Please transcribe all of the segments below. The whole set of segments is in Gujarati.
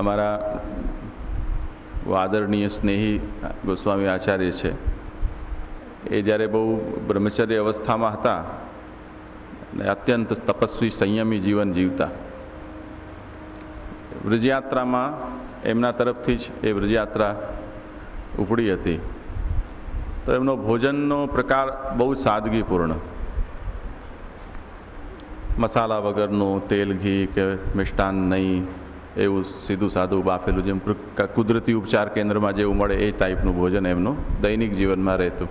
અમારા આદરણીય સ્નેહી ગોસ્વામી આચાર્ય છે. એ જ્યારે બહુ બ્રહ્મચર્ય અવસ્થામાં હતા, અને અત્યંત તપસ્વી સંયમી જીવન જીવતા. વ્રજયાત્રામાં એમના તરફથી જ એ વ્રજયાત્રા ઉપડી હતી. તો એમનો ભોજનનો પ્રકાર બહુ સાદગીપૂર્ણ. મસાલા વગરનું તેલ, ઘી કે મિષ્ટાન નહીં એવું સીધું સાદું બાફેલું જેમ કુદરતી ઉપચાર કેન્દ્રમાં જેવું મળે એ ટાઈપનું ભોજન એમનું દૈનિક જીવનમાં રહેતું.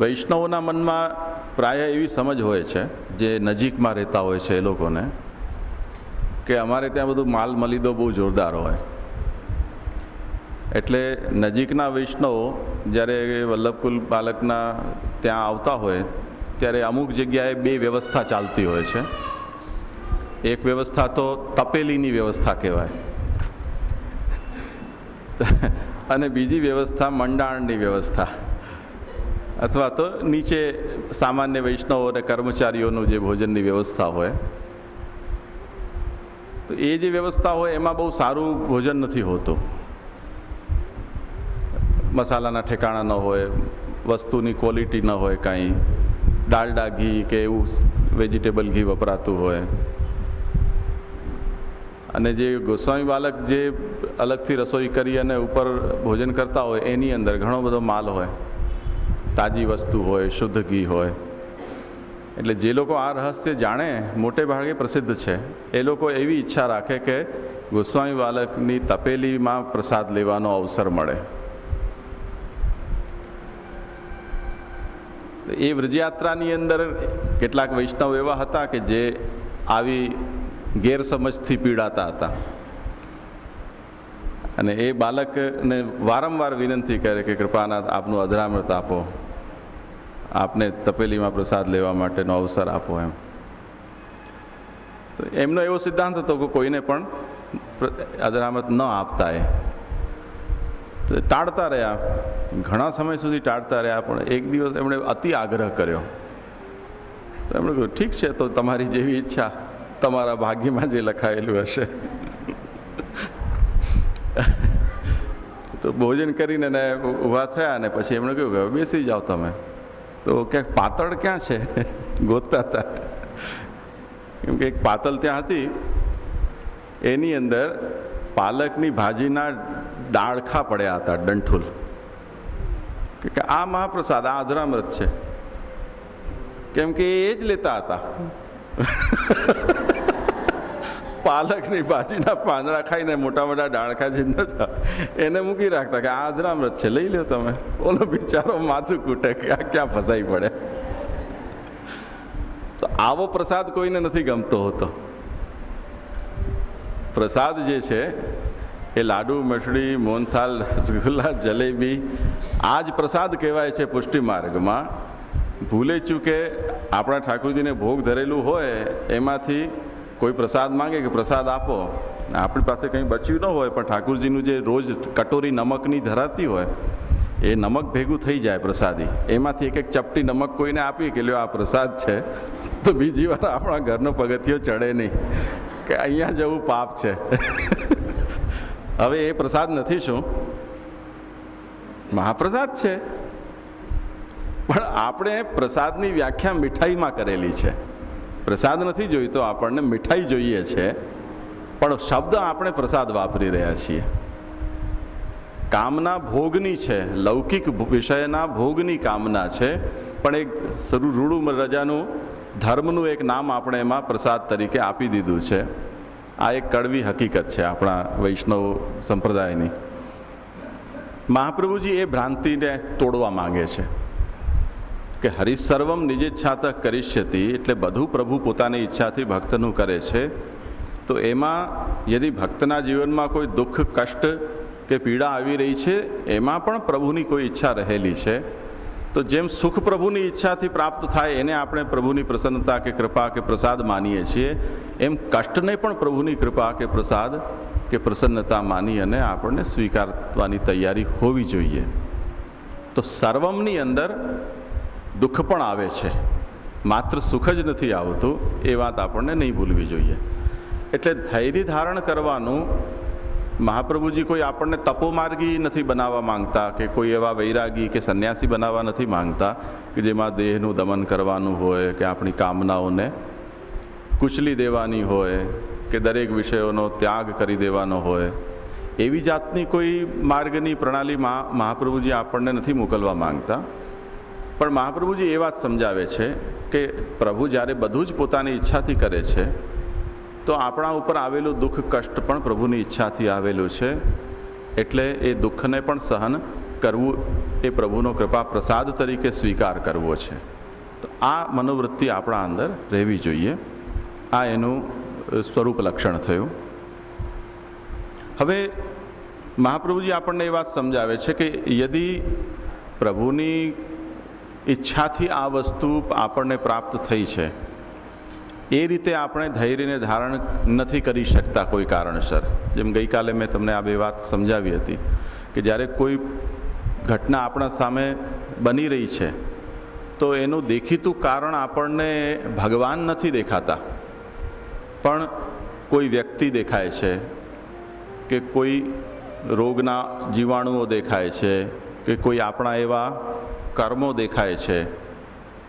વૈષ્ણવોના મનમાં પ્રાય એવી સમજ હોય છે, જે નજીકમાં રહેતા હોય છે એ લોકોને, કે અમારે ત્યાં બધું માલ મલિદો બહુ જોરદાર હોય. એટલે નજીકના વૈષ્ણવો જ્યારે વલ્લભકુલ બાલકના ત્યાં આવતા હોય, ત્યારે અમુક જગ્યાએ બે વ્યવસ્થા ચાલતી હોય છે. એક વ્યવસ્થા તો તપેલીની વ્યવસ્થા કહેવાય. અને બીજી વ્યવસ્થા મંડાણની વ્યવસ્થા. અથવા તો નીચે સામાન્ય વૈષ્ણવો અને કર્મચારીઓનું જે ભોજનની વ્યવસ્થા હોય. તો એ જે વ્યવસ્થા હોય એમાં બહુ સારું ભોજન નથી હોતું. મસાલાના ઠેકાણા ન હોય, વસ્તુની ક્વોલિટી ન હોય કાંઈ. ડાલડા ઘી કે એવું વેજીટેબલ ઘી વપરાતું હોય. અને જે ગોસ્વામી બાલક જે અલગથી રસોઈ કરી અને ઉપર ભોજન કરતા હોય, એની અંદર ઘણો બધો માલ હોય. તાજી વસ્તુ હોય, શુદ્ધ ઘી હોય. એટલે જે લોકો આ રહસ્ય જાણે, મોટે ભાગે પ્રસિદ્ધ છે. એ લોકો એવી ઈચ્છા રાખે કે ગોસ્વામી બાલકની તપેલીમાં પ્રસાદ લેવાનો અવસર મળે. એ વ્રજયાત્રાની અંદર કેટલાક વૈષ્ણવ એવા હતા કે જે આવી ગેરસમજથી પીડાતા હતા. અને એ બાળકને વારંવાર વિનંતી કરે કે કૃપાનાથ, આપનું અધરામૃત આપો. આપને તપેલીમાં પ્રસાદ લેવા માટેનો અવસર આપો એમ. તો એમનો એવો સિદ્ધાંત હતો કે કોઈને પણ અધરામૃત ન આપતા એ. તો ટાળતા રહ્યા. ઘણા સમય સુધી ટાળતા રહ્યા, પણ એક દિવસ એમણે અતિ આગ્રહ કર્યો. તો એમણે કહ્યું, ઠીક છે, તો તમારી જેવી ઈચ્છા તમારા ભાગ્યમાં જે લખાયેલું હશે. તો ભોજન કરીને એને ઊભા થયા ને પછી એમણે કહ્યું કે બેસી જાઓ તમે. તો ક્યાંક પાતળ ક્યાં છે? ગોતતા હતા. કેમ કે એક પાતળ ત્યાં હતી. એની અંદર પાલકની ભાજીના ડાળખા પડ્યા હતા, ડંઠુલ. કે આ મહાપ્રસાદ, આ અધરામૃત છે. કેમ કે એ જ લેતા હતા. પાલકની ભાજીના પાંદડા ખાઈને મોટા મોટા ડાળખા જે નતા એને મૂકી રાખતા કે આ અજરામૃત છે, લઈ લો તમે. ઓલો બિચારો માથું કૂટે કે આ ક્યાં ફસાઈ પડે. તો આવો પ્રસાદ કોઈને નથી ગમતો હોતો. પ્રસાદ જે છે, એ લાડુ મઠડી મોહનથાલ રસગુલ્લા જલેબી, આ જ પ્રસાદ કહેવાય છે પુષ્ટિ માર્ગમાં. ભૂલે ચૂકે આપણા ઠાકોરજીને ભોગ ધરેલું હોય, એમાંથી કોઈ પ્રસાદ માંગે કે પ્રસાદ આપો. આપણી પાસે કંઈ બચ્યું ન હોય, પણ ઠાકુરજીનું જે રોજ કટોરી નમકની ધરાતી હોય, એ નમક ભેગું થઈ જાય પ્રસાદી. એમાંથી એક એક ચપટી નમક કોઈને આપીએ કે લ્યો આ પ્રસાદ છે, તો બીજી વાર આપણા ઘરનો પગથિયો ચડે નહીં. કે અહીંયા જવું પાપ છે. હવે એ પ્રસાદ નથી શું? મહાપ્રસાદ છે. પણ આપણે પ્રસાદની વ્યાખ્યા મીઠાઈમાં કરેલી છે. પ્રસાદ નથી જોઈતો, આપણને મીઠાઈ જોઈએ છે. પણ શબ્દ આપણે પ્રસાદ વાપરી રહ્યા છીએ. કામના ભોગની છે, લૌકિક વિષયના ભોગની કામના છે. પણ એક રૂડું રજાનું ધર્મનું એક નામ આપણે એમાં પ્રસાદ તરીકે આપી દીધું છે. આ એક કડવી હકીકત છે આપણા વૈષ્ણવ સંપ્રદાયની. મહાપ્રભુજી એ ભ્રાંતિને તોડવા માંગે છે. કે હરિસર્વમ નિજેચ્છાત કરિષ્યતિ એટલે બધું પ્રભુ પોતાની ઈચ્છાથી ભક્તનું કરે છે. તો એમાં યદિ ભક્તના જીવનમાં કોઈ દુઃખ, કષ્ટ કે પીડા આવી રહી છે, એમાં પણ પ્રભુની કોઈ ઈચ્છા રહેલી છે. તો જેમ સુખ પ્રભુની ઈચ્છાથી પ્રાપ્ત થાય, એને આપણે પ્રભુની પ્રસન્નતા કે કૃપા કે પ્રસાદ માનીએ છીએ. એમ કષ્ટને પણ પ્રભુની કૃપા કે પ્રસાદ કે પ્રસન્નતા માની અને આપણને સ્વીકારવાની તૈયારી હોવી જોઈએ. તો સર્વમની અંદર દુઃખ પણ આવે છે. માત્ર સુખ જ નથી આવતું, એ વાત આપણને નહીં ભૂલવી જોઈએ. એટલે ધૈર્ય ધારણ કરવાનું, મહાપ્રભુજી કોઈ આપણને તપોમાર્ગી નથી બનાવવા માંગતા, કે કોઈ એવા વૈરાગી કે સંન્યાસી બનાવવા નથી માંગતા, કે જેમાં દેહનું દમન કરવાનું હોય, કે આપણી કામનાઓને કુચલી દેવાની હોય, કે દરેક વિષયોનો ત્યાગ કરી દેવાનો હોય. એવી જાતની કોઈ માર્ગની પ્રણાલીમાં મહાપ્રભુજી આપણને નથી મોકલવા માંગતા. પણ મહાપ્રભુજી એ વાત સમજાવે છે કે પ્રભુ જ્યારે બધું જ પોતાની ઈચ્છાથી કરે છે, તો આપણા ઉપર આવેલું દુઃખ કષ્ટ પણ પ્રભુની ઈચ્છાથી આવેલું છે. એટલે એ દુઃખને પણ સહન કરવું એ પ્રભુનો કૃપા પ્રસાદ તરીકે સ્વીકાર કરવો છે. તો આ મનોવૃત્તિ આપણા અંદર રહેવી જોઈએ. આ એનું સ્વરૂપ લક્ષણ થયું. હવે મહાપ્રભુજી આપણને એ વાત સમજાવે છે કે યદિ પ્રભુની ઈચ્છાથી આ વસ્તુ આપણને પ્રાપ્ત થઈ છે. એ રીતે આપણે ધૈર્યને ધારણ નથી કરી શકતા કોઈ કારણસર. જેમ ગઈકાલે મેં તમને આ બે વાત સમજાવી હતી કે જ્યારે કોઈ ઘટના આપણા સામે બની રહી છે, તો એનું દેખીતું કારણ આપણને ભગવાન નથી દેખાતા. પણ કોઈ વ્યક્તિ દેખાય છે કે કોઈ રોગના જીવાણુઓ દેખાય છે કે કોઈ આપણા એવા કર્મો દેખાય છે.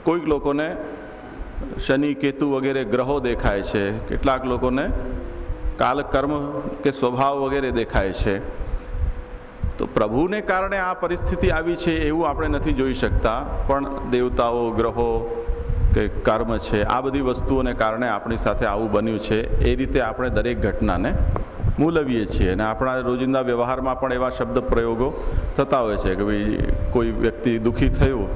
કોઈક લોકોને શનિ, કેતુ વગેરે ગ્રહો દેખાય છે. કેટલાક લોકોને કાલ કર્મ કે સ્વભાવ વગેરે દેખાય છે. તો પ્રભુને કારણે આ પરિસ્થિતિ આવી છે એવું આપણે નથી જોઈ શકતા. પણ દેવતાઓ, ગ્રહો કે કર્મ છે, આ બધી વસ્તુઓને કારણે આપણી સાથે આવું બન્યું છે. એ રીતે આપણે દરેક ઘટનાને મૂલવીએ છીએ અને આપણા રોજિંદા વ્યવહારમાં પણ એવા શબ્દ પ્રયોગો થતા હોય છે કે ભાઈ કોઈ વ્યક્તિ દુઃખી થયું,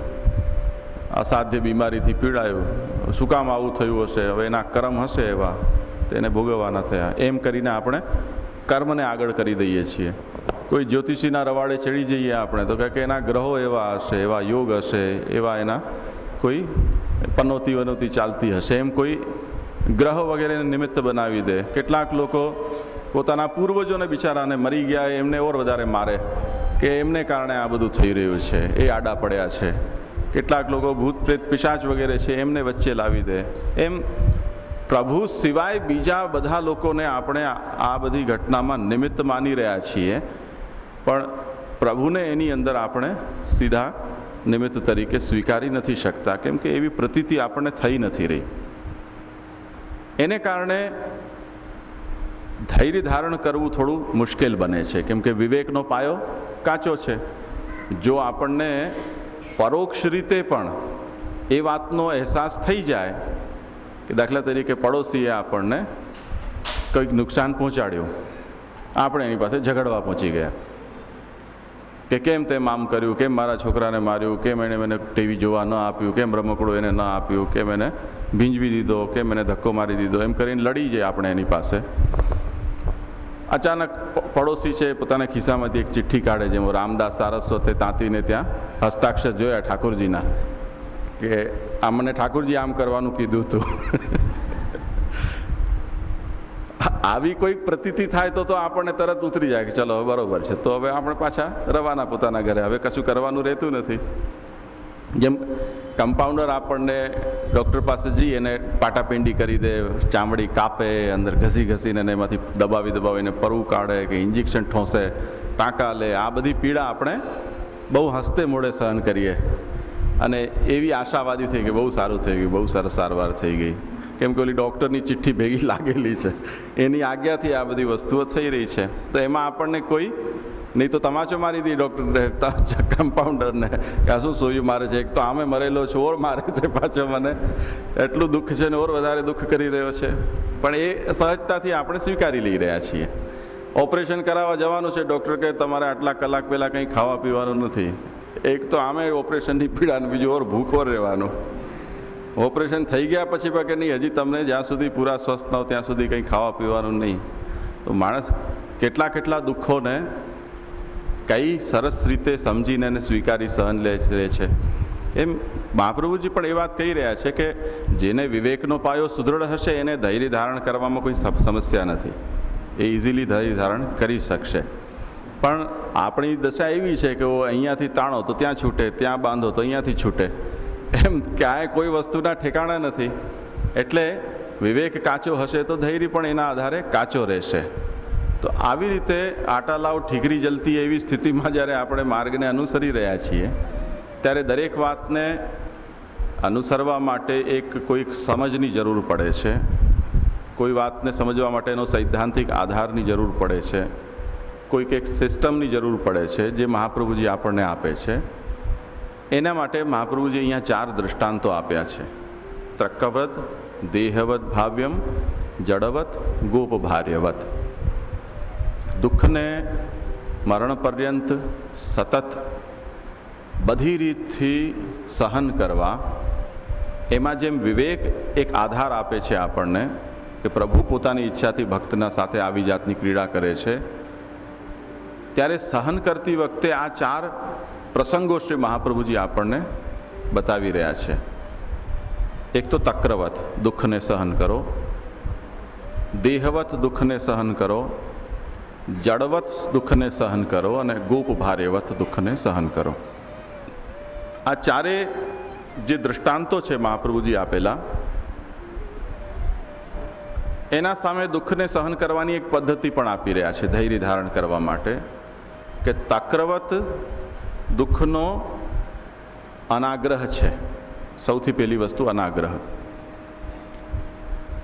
અસાધ્ય બીમારીથી પીડાયું, શું કામ આવું થયું હશે, હવે એના કર્મ હશે એવા તેને ભોગવવાના થયા. એમ કરીને આપણે કર્મને આગળ કરી દઈએ છીએ. કોઈ જ્યોતિષીના રવાડે ચડી જઈએ આપણે, તો કે એના ગ્રહો એવા હશે, એવા યોગ હશે, એવા એના કોઈ પનોતી વનોતી ચાલતી હશે. એમ કોઈ ગ્રહ વગેરેને નિમિત્ત બનાવી દે. કેટલાક લોકો પોતાના પૂર્વજોને બિચારાને મરી ગયા એમને ઓર વધારે મારે કે એમને કારણે આ બધું થઈ રહ્યું છે, એ આડા પડ્યા છે. કેટલાક લોકો ભૂત પ્રેત પિશાચ વગેરે છે, એમને વચ્ચે લાવી દે. એમ પ્રભુ સિવાય બીજા બધા લોકોને આપણે આ બધી ઘટનામાં નિમિત્ત માની રહ્યા છીએ. પણ પ્રભુને એની અંદર આપણે સીધા નિમિત્ત તરીકે સ્વીકારી નથી શકતા, કેમ કે એવી પ્રતીતિ આપણને થઈ નથી રહી. એને કારણે ધૈર્ય ધારણ કરવું થોડું મુશ્કેલ બને છે. કેમ કે વિવેકનો પાયો કાચો છે. જો આપણને પરોક્ષ રીતે પણ એ વાતનો અહેસાસ થઈ જાય કે દાખલા તરીકે પડોશીએ આપણને કંઈક નુકસાન પહોંચાડ્યું, આપણે એની પાસે ઝઘડવા પહોંચી ગયા. કે કેમ તેમ આમ કર્યું, કેમ મારા છોકરાને માર્યું, કેમ એણે મને ટીવી જોવા ન આપ્યું, કેમ રમકડું એને ન આપ્યું, કેમ એને ભીંજવી દીધો, કેમ એને ધક્કો મારી દીધો, એમ કરીને લડી જાય આપણે એની પાસે. અચાનક પડોશી છે પોતાના ખિસ્સામાંથી એક ચિઠ્ઠી કાઢે જેમ રામદાસ સારસ્વતે તાંતીને ત્યાં હસ્તાક્ષર જોયા ઠાકોરજીના કે આ મને ઠાકોરજી આમ કરવાનું કીધું હતું આવી કોઈક પ્રતીતિ થાય તો તો આપણને તરત ઉતરી જાય કે ચલો બરોબર છે. તો હવે આપણે પાછા રવાના પોતાના ઘરે. હવે કશું કરવાનું રહેતું નથી. જેમ કમ્પાઉન્ડર આપણને ડૉક્ટર પાસે જઈ અને પાટાપિંડી કરી દે, ચામડી કાપે, અંદર ઘસી ઘસીને એને એમાંથી દબાવી દબાવીને પરવું કાઢે કે ઇન્જેક્શન ઠોંસે, ટાંકા લે, આ બધી પીડા આપણે બહુ હસ્તે મોડે સહન કરીએ. અને એવી આશાવાદી થઈ ગઈ, બહુ સારું થઈ ગયું, બહુ સરસ સારવાર થઈ ગઈ. કેમ કે ઓલી ડૉક્ટરની ચિઠ્ઠી ભેગી લાગેલી છે. એની આજ્ઞાથી આ બધી વસ્તુઓ થઈ રહી છે. તો એમાં આપણને કોઈ નહીં તો તમાચો મારી દી, ડૉક્ટર કમ્પાઉન્ડરને કે શું સોયું મારે છે? એક તો આમે મરેલો છે, ઓર મારે છે પાછો મને. એટલું દુઃખ છે ને, ઓર વધારે દુઃખ કરી રહ્યો છે. પણ એ સહજતાથી આપણે સ્વીકારી લઈ રહ્યા છીએ. ઓપરેશન કરાવવા જવાનું છે, ડૉક્ટર કે તમારે આટલા કલાક પહેલાં કંઈ ખાવા પીવાનું નથી. એક તો આમે ઓપરેશનની પીડાને બીજું ઓર ભૂખો રહેવાનું. ઓપરેશન થઈ ગયા પછી પણ કે નહીં, હજી તમને જ્યાં સુધી પૂરા સ્વસ્થ ન હો ત્યાં સુધી કંઈ ખાવા પીવાનું નહીં. તો માણસ કેટલા કેટલા દુઃખોને કઈ સરસ રીતે સમજીને એને સ્વીકારી સહન લે લે છે. એમ મહાપ્રભુજી પણ એ વાત કહી રહ્યા છે કે જેને વિવેકનો પાયો સુદૃઢ હશે, એને ધૈર્ય ધારણ કરવામાં કોઈ સમસ્યા નથી. એ ઇઝીલી ધૈર્ય ધારણ કરી શકશે. પણ આપણી દશા એવી છે કે અહીંયાથી તાણો તો ત્યાં છૂટે, ત્યાં બાંધો તો અહીંયાથી છૂટે. એમ ક્યાંય કોઈ વસ્તુના ઠેકાણા નથી. એટલે વિવેક કાચો હશે તો ધૈર્ય પણ એના આધારે કાચો રહેશે. તો આવી રીતે આટા લાવ ઠીકરી જલતી એવી સ્થિતિમાં જ્યારે આપણે માર્ગને અનુસરી રહ્યા છીએ, ત્યારે દરેક વાતને અનુસરવા માટે એક કોઈક સમજની જરૂર પડે છે. કોઈ વાતને સમજવા માટેનો સૈદ્ધાંતિક આધારની જરૂર પડે છે. કોઈક એક સિસ્ટમની જરૂર પડે છે જે મહાપ્રભુજી આપણને આપે છે. એના માટે મહાપ્રભુજી અહીંયા ચાર દૃષ્ટાંતો આપ્યા છે. ત્રક્કવ્રત દેહવત ભાવ્યમ જડવત ગોપભાર્યવત દુઃખને મરણ પર્યંત સતત બધી રીતથી સહન કરવા, એમાં જેમ વિવેક એક આધાર આપે છે આપણને કે પ્રભુ પોતાની ઈચ્છાથી ભક્તના સાથે આવી જાતની ક્રીડા કરે છે, ત્યારે સહન કરતી વખતે આ ચાર પ્રસંગો શ્રી મહાપ્રભુજી આપણને બતાવી રહ્યા છે. એક તો તક્રવત, દુઃખને સહન કરો, દેહવત દુઃખને સહન કરો જડવત દુઃખને સહન કરો અને ગોપ ભારેવત દુઃખને સહન કરો. આ ચારે જે દૃષ્ટાંતો છે મહાપ્રભુજી આપેલા, એના સામે દુઃખને સહન કરવાની એક પદ્ધતિ પણ આપી રહ્યા છે ધૈર્ય ધારણ કરવા માટે, કે તક્રવત દુઃખનો અનાગ્રહ છે. સૌથી પહેલી વસ્તુ અનાગ્રહ.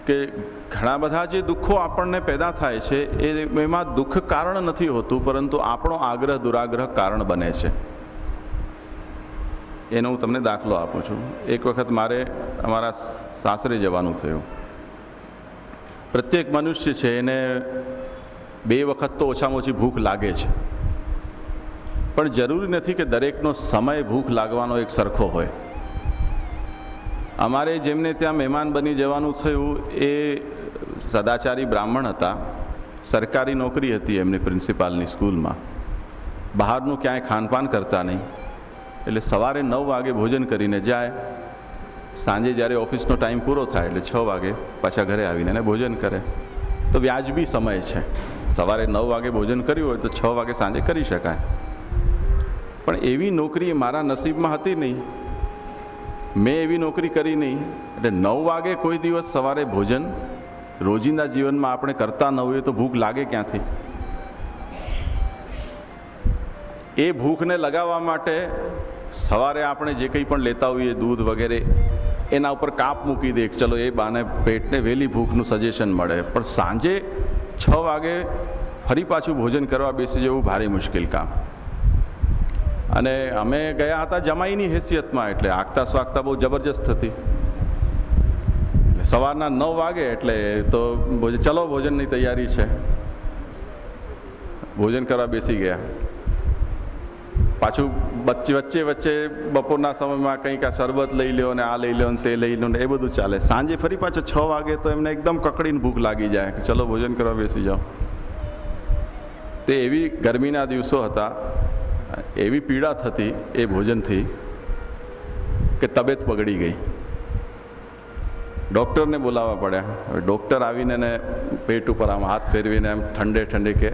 કે ઘણા બધા જે દુઃખો આપણને પેદા થાય છે, એ એમાં દુઃખ કારણ નથી હોતું, પરંતુ આપણો આગ્રહ દુરાગ્રહ કારણ બને છે. એનો હું તમને દાખલો આપું છું. એક વખત મારે અમારા સાસરે જવાનું થયું. પ્રત્યેક મનુષ્ય છે એને બે વખત તો ઓછામાં ઓછી ભૂખ લાગે છે. પણ જરૂરી નથી કે દરેકનો સમય ભૂખ લાગવાનો એક સરખો હોય. અમારે જેમને ત્યાં મહેમાન બની જવાનું થયું એ સદાચારી બ્રાહ્મણ હતા. સરકારી નોકરી હતી એમની પ્રિન્સિપાલની સ્કૂલમાં. બહારનું ક્યાંય ખાનપાન કરતા નહીં. એટલે સવારે નવ વાગે ભોજન કરીને જાય. સાંજે જ્યારે ઓફિસનો ટાઈમ પૂરો થાય એટલે છ વાગે પાછા ઘરે આવીને એને ભોજન કરે. તો વ્યાજબી સમય છે. સવારે નવ વાગે ભોજન કર્યું હોય તો છ વાગે સાંજે કરી શકાય. પણ એવી નોકરી મારા નસીબમાં હતી નહીં. મેં એવી નોકરી કરી નહીં. એટલે નવ વાગે કોઈ દિવસ સવારે ભોજન રોજિંદા જીવનમાં આપણે કરતા ન હોઈએ તો ભૂખ લાગે ક્યાંથી? એ ભૂખને લગાવવા માટે સવારે આપણે જે કંઈ પણ લેતા હોઈએ, દૂધ વગેરે, એના ઉપર કાપ મૂકી દે ચલો એ બાને પેટને વહેલી ભૂખનું સજેશન મળે. પણ સાંજે છ વાગે ફરી પાછું ભોજન કરવા બેસી જવું ભારે મુશ્કેલ કામ. અને અમે ગયા હતા જમાઈની હેસિયતમાં, એટલે આગતા સ્વાગતા બહુ જબરજસ્ત હતી. સવારના નવ વાગે, એટલે તો ચલો ભોજનની તૈયારી છે. ભોજન કરવા બેસી ગયા. પાછું વચ્ચે વચ્ચે વચ્ચે બપોરના સમયમાં કંઈક આ શરબત લઈ લ્યો ને આ લઈ લ્યો ને તે લઈ લો ને એ બધું ચાલે. સાંજે ફરી પાછો છ વાગે તો એમને એકદમ કકડીને ભૂખ લાગી જાય ચલો ભોજન કરવા બેસી જાઓ. તે એવી ગરમીના દિવસો હતા એવી પીડા થતી એ ભોજનથી કે તબિયત બગડી ગઈ. ડૉક્ટરને બોલાવવા પડ્યા. હવે ડૉક્ટર આવીને એને પેટ ઉપર આમ હાથ ફેરવીને એમ ઠંડે ઠંડે કે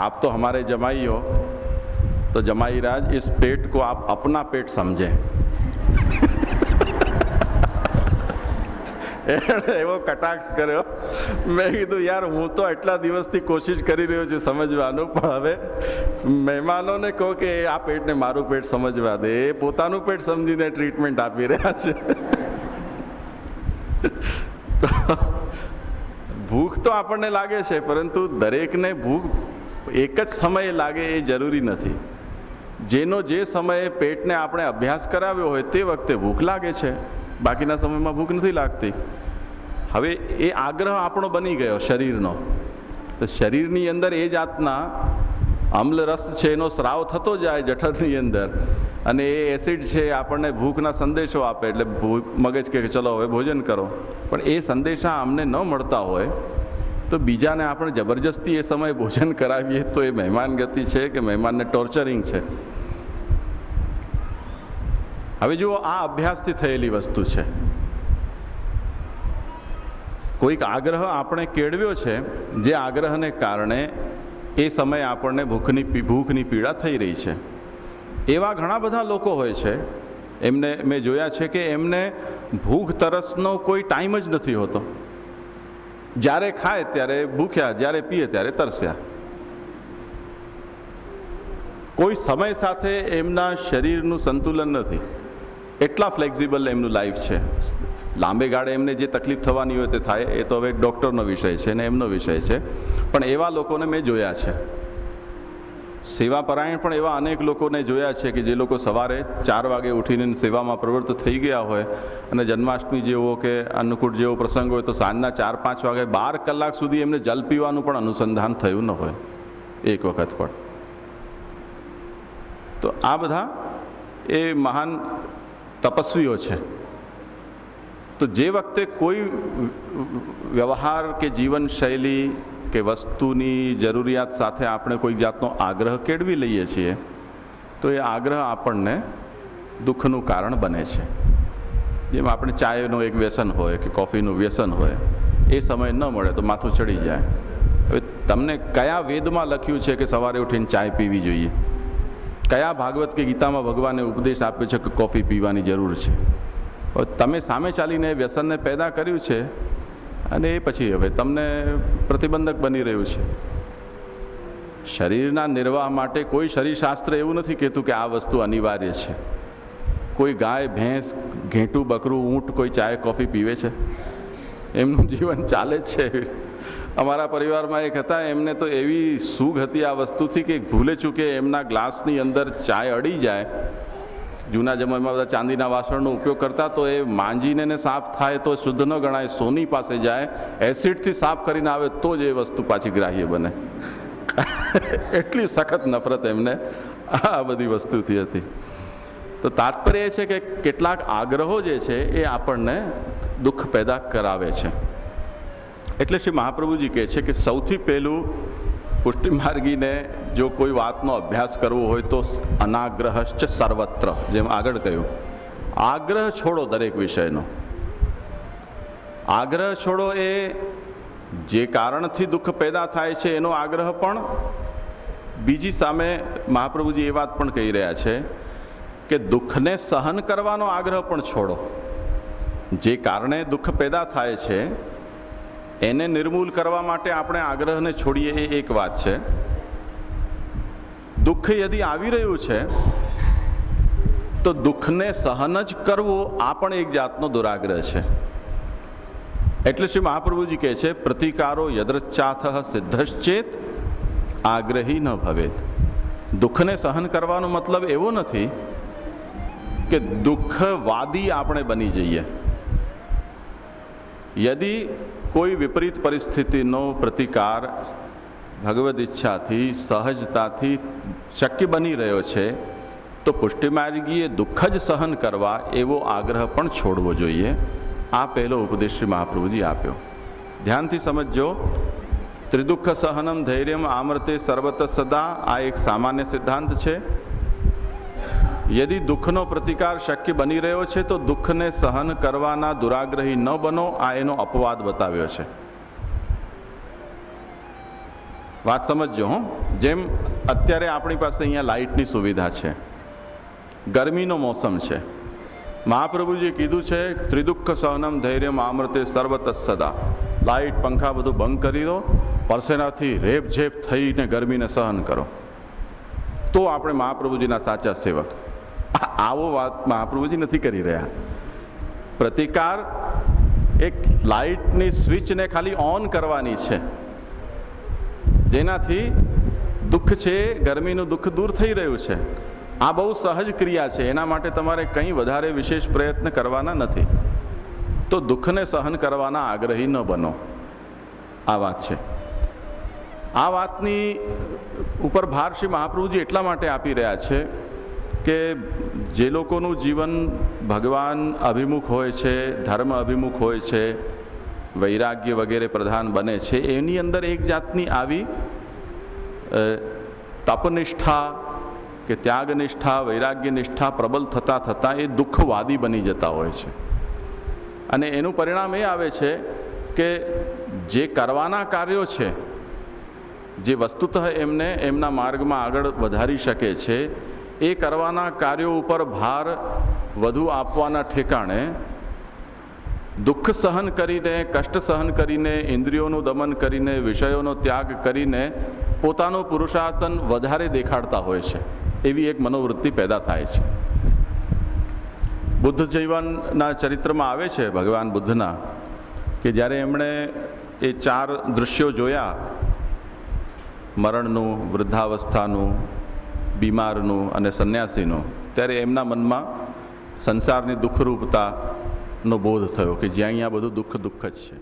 આપ તો અમારે જમાઈ હો તો જમાઈ રાજ, ઇસ પેટ કો આપ અપના પેટ સમજે. એણે એવો કટાક્ષ કર્યો. મેં કીધું, યાર, હું તો એટલા દિવસથી કોશિશ કરી રહ્યો છું સમજવાનું, પણ હવે મહેમાનોને કહો કે આ પેટને મારું પેટ સમજવા દે. એ પોતાનું પેટ સમજીને ટ્રીટમેન્ટ આપી રહ્યા છે. ભૂખ તો આપણને લાગે છે, પરંતુ દરેકને ભૂખ એક જ સમયે લાગે એ જરૂરી નથી. જેનો જે સમયે પેટને આપણે અભ્યાસ કરાવ્યો હોય તે વખતે ભૂખ લાગે છે. બાકીના સમયમાં ભૂખ નથી લાગતી. હવે એ આગ્રહ આપણો બની ગયો શરીરનો. તો શરીરની અંદર એ જાતના અમ્લરસ છે, એનો સ્રાવ થતો જાય જઠરની અંદર અને એ એસિડ છે, આપણને ભૂખના સંદેશો આપે. એટલે મગજ કે ચલો હવે ભોજન કરો. પણ એ સંદેશા અમને ન મળતા હોય, તો બીજાને આપણે જબરજસ્તી એ સમયે ભોજન કરાવીએ તો એ મહેમાન ગતિ છે કે મહેમાનને ટોર્ચરિંગ છે? હવે જુઓ, આ અભ્યાસથી થયેલી વસ્તુ છે. કોઈક આગ્રહ આપણે કેળવ્યો છે, જે આગ્રહને કારણે એ સમયે આપણને ભૂખની ભૂખની પીડા થઈ રહી છે. એવા ઘણા બધા લોકો હોય છે, એમને મેં જોયા છે કે એમને ભૂખ તરસનો કોઈ ટાઈમ જ નથી હોતો. જ્યારે ખાય ત્યારે ભૂખ્યા, જ્યારે પીએ ત્યારે તરસ્યા. કોઈ સમય સાથે એમના શરીરનું સંતુલન નથી. એટલા ફ્લેક્ઝિબલ એમનું લાઈફ છે. લાંબે ગાળે એમને જે તકલીફ થવાની હોય તે થાય, એ તો હવે ડૉક્ટરનો વિષય છે ને એમનો વિષય છે. પણ એવા લોકોને મેં જોયા છે. સેવાપરાયણ પણ એવા અનેક લોકોને જોયા છે કે જે લોકો સવારે ચાર વાગે ઉઠીને સેવામાં પ્રવૃત્ત થઈ ગયા હોય અને જન્માષ્ટમી જેવો કે અન્નકૂટ જેવો પ્રસંગ હોય તો સાંજના ચાર, પાંચ વાગે બાર કલાક સુધી એમને જલ પીવાનું પણ અનુસંધાન થયું ન હોય, એક વખત પણ. તો આ બધા એ મહાન તપસ્વીઓ છે. તો જે વખતે કોઈ વ્યવહાર કે જીવનશૈલી કે વસ્તુની જરૂરિયાત સાથે આપણે કોઈ જાતનો આગ્રહ કેળવી લઈએ છીએ, તો એ આગ્રહ આપણને દુઃખનું કારણ બને છે. જેમ આપણે ચાયનું એક વ્યસન હોય કે કોફીનું વ્યસન હોય, એ સમય ન મળે તો માથું ચડી જાય. હવે તમને કયા વેદમાં લખ્યું છે કે સવારે ઉઠીને ચાય પીવી જોઈએ? કયા ભાગવત કે ગીતામાં ભગવાને ઉપદેશ આપ્યો છે કે કોફી પીવાની જરૂર છે? તમે સામે ચાલીને વ્યસનને પેદા કર્યું છે અને એ પછી હવે તમને પ્રતિબંધક બની રહ્યું છે. શરીરના નિર્વાહ માટે કોઈ શરીરશાસ્ત્ર એવું નથી કહેતું કે આ વસ્તુ અનિવાર્ય છે. કોઈ ગાય, ભેંસ, ઘેંટું, બકરું, ઊંટ કોઈ ચાય, કોફી પીવે છે? એમનું જીવન ચાલે જ છે અમારા પરિવારમાં એક હતા, એમને તો એવી સૂગ હતી આ વસ્તુથી કે ભૂલે ચૂકે એમના ગ્લાસની અંદર ચાય અડી જાય. જૂના જમાનામાં બધા ચાંદીના વાસણનો ઉપયોગ કરતા, તો એ માંજીને ને સાફ થાય તો શુદ્ધ ન ગણાય, સોની પાસે જાય, એસિડથી સાફ કરીને આવે તો જ એ વસ્તુ પાછી ગ્રાહ્ય બને. એટલી સખત નફરત એમને આ બધી વસ્તુથી હતી. તો તાત્પર્ય એ છે કે કેટલાક આગ્રહો જે છે એ આપણને દુઃખ પેદા કરાવે છે. એટલે શ્રી મહાપ્રભુજી કહે છે કે સૌથી પહેલું પુષ્ટિમાર્ગીને જો કોઈ વાતનો અભ્યાસ કરવો હોય તો અનાગ્રહશ્ચ સર્વત્ર, જેમ આગળ કહ્યું. આગ્રહ છોડો દરેક વિષયનો. આગ્રહ છોડો એ જે કારણથી દુઃખ પેદા થાય છે એનો આગ્રહ પણ બીજી સામે મહાપ્રભુજી એ વાત પણ કહી રહ્યા છે કે દુઃખને સહન કરવાનો આગ્રહ પણ છોડો. જે કારણે દુઃખ પેદા થાય છે એને નિર્મૂલ કરવા માટે આપણે આગ્રહને છોડીએ એ એક વાત છે. દુઃખ યદિ આવી રહ્યું છે, તો દુઃખને સહન જ કરવો આ પણ એક જાતનો દુરાગ્રહ છે. એટલે શ્રી મહાપ્રભુજી કહે છે, પ્રતિકારો યદ્રચાથ સિદ્ધશ્ચેત, આગ્રહી ન ભવેત. દુઃખને સહન કરવાનો મતલબ એવો નથી કે દુઃખવાદી આપણે બની જઈએ. યદિ કોઈ વિપરીત પરિસ્થિતિનો પ્રતિકાર ભગવદ ઈચ્છાથી, સહજતાથી શક્ય બની રહ્યો છે, તો પુષ્ટિમાર્ગીએ દુઃખ જ સહન કરવા એવો આગ્રહ પણ છોડવો જોઈએ. આ પહેલો ઉપદેશ શ્રી મહાપ્રભુજી આપ્યો. ધ્યાનથી સમજજો, ત્રિદુઃખ સહનમ ધૈર્યમ આમર્તે સર્વત સદા, આ એક સામાન્ય સિદ્ધાંત છે. યદિ દુઃખનો પ્રતિકાર શક્ય બની રહ્યો છે, તો દુઃખને સહન કરવાના દુરાગ્રહી ન બનો, આ એનો અપવાદ બતાવ્યો છે. વાત સમજજો, હો. જેમ અત્યારે આપણી પાસે અહીંયા લાઇટની સુવિધા છે, ગરમીનો મોસમ છે. મહાપ્રભુજીએ કીધું છે, ત્રિદુઃખ સહનમ ધૈર્ય આમૃતે સર્વત સદા. લાઇટ, પંખા બધું બંધ કરી દો, પરસેનાથી રેપ ઝેપ થઈને ગરમીને સહન કરો. તો આપણે મહાપ્રભુજીના સાચા સેવક. આવો વાત મહાપ્રભુજી નથી કરી રહ્યા. પ્રતિકાર એક લાઇટની સ્વિચને ખાલી ઓન કરવાની છે. જેનાથી દુઃખ છે, ગરમીનું દુઃખ દૂર થઈ રહ્યું છે. આ બહુ સહજ ક્રિયા છે, એના માટે તમારે કંઈ વધારે વિશેષ પ્રયત્ન કરવાના નથી. તો દુઃખને સહન કરવાના આગ્રહી ન બનો. આ વાત છે. આ વાતની ઉપર ભાર શ્રી મહાપ્રભુજી એટલા માટે આપી રહ્યા છે કે જે લોકોનું જીવન ભગવાન અભિમુખ હોય છે, ધર્મ અભિમુખ હોય છે, વૈરાગ્ય વગેરે પ્રધાન બને છે, એની અંદર એક જાતની આવી તપનિષ્ઠા કે ત્યાગનિષ્ઠા વૈરાગ્ય નિષ્ઠા પ્રબલ થતાં થતાં એ દુઃખવાદી બની જતા હોય છે. અને એનું પરિણામ એ આવે છે કે જે કરવાના કાર્યો છે, જે વસ્તુતઃ એમને એમના માર્ગમાં આગળ વધારી શકે છે એ કરવાના કાર્યો ઉપર ભાર વધુ આપવાના ઠેકાણે દુઃખ સહન કરીને, કષ્ટ સહન કરીને, ઇન્દ્રિયોનું દમન કરીને, વિષયોનો ત્યાગ કરીને પોતાનું પુરુષાર્થન વધારે દેખાડતા હોય છે. એવી એક મનોવૃત્તિ પેદા થાય છે. બુદ્ધ જીવનના ચરિત્રમાં આવે છે ભગવાન બુદ્ધના કે જ્યારે એમણે એ ચાર દૃશ્યો જોયા, મરણનું, વૃદ્ધાવસ્થાનું બીમારનું અને સંન્યાસીનું, ત્યારે એમના મનમાં સંસારની દુઃખરૂપતાનો બોધ થયો કે જ્યાં અહીંયા બધું દુઃખ દુઃખ જ છે.